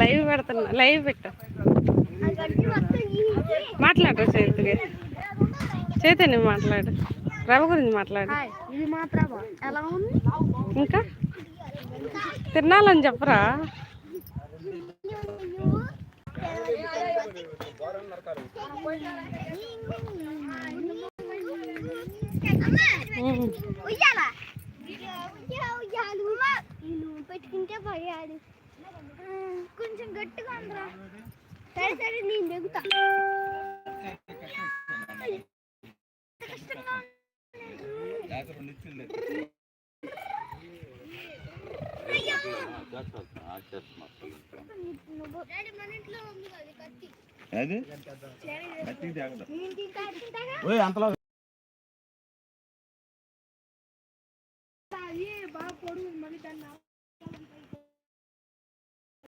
Live పెడుతున్నా live పెట్టు. మాట్లాడు చైతన్య. చైతన్య మాట్లాడు. రవ గురించి మాట్లాడు. ఇది మాత్రం ఎలా ఉంది? ఇంకా? తినాలని చెప్పరా? నువ్వు పెట్టుకుంటే గట్టిగా అందరా సరే సరే నేను దిగుతా. కష్టంగా అంతలో బాగా పొడుగు